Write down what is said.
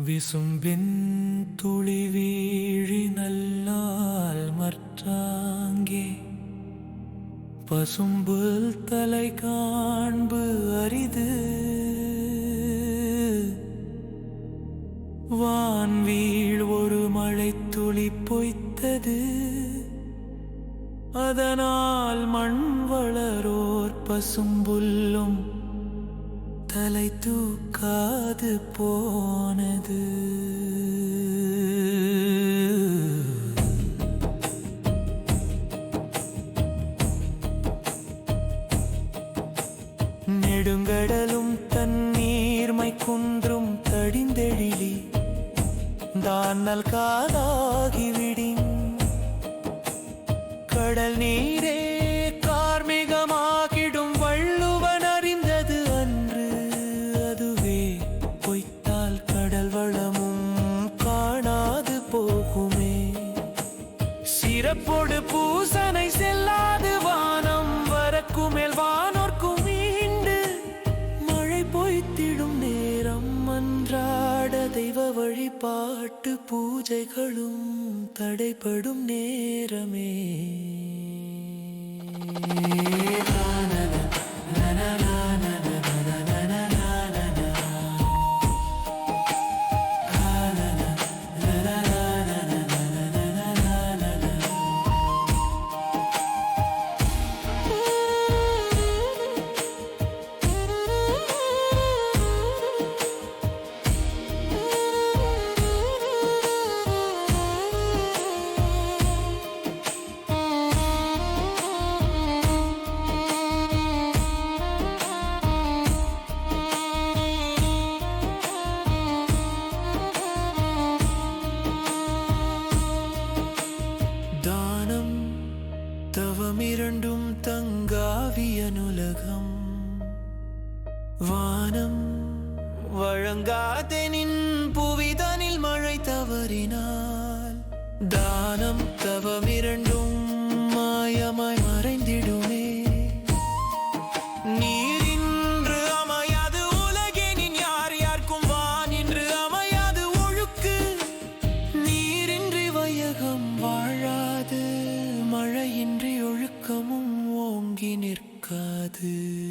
விசும்பின் துளி வீழி நல்லால் மற்றாங்கே. பசும்புல் தலை காண்பு அரிது. வான்வீழ் ஒரு மழை துளி பொய்த்தது. அதனால் மண் வளரோர் பசும்புல்லும் தலை தூக்காது போனது. நெடுங்கடலும் தண்ணீர்மை குன்றும் தடிந்தெழிலி தானல் காதாகிவிடின் கடல் நீரே சிறப்போடு பூசனை செல்லாது வானம் வரக்கும் மேல் வானோர்க்கும் மீண்டு மழை பொய்த்திடும் நேரம் அன்றாட தெய்வ வழிபாட்டு பூஜைகளும் தடைப்படும் நேரமே. தங்காவிய நுலகம் வானம் வழங்காதெனின் t'aider.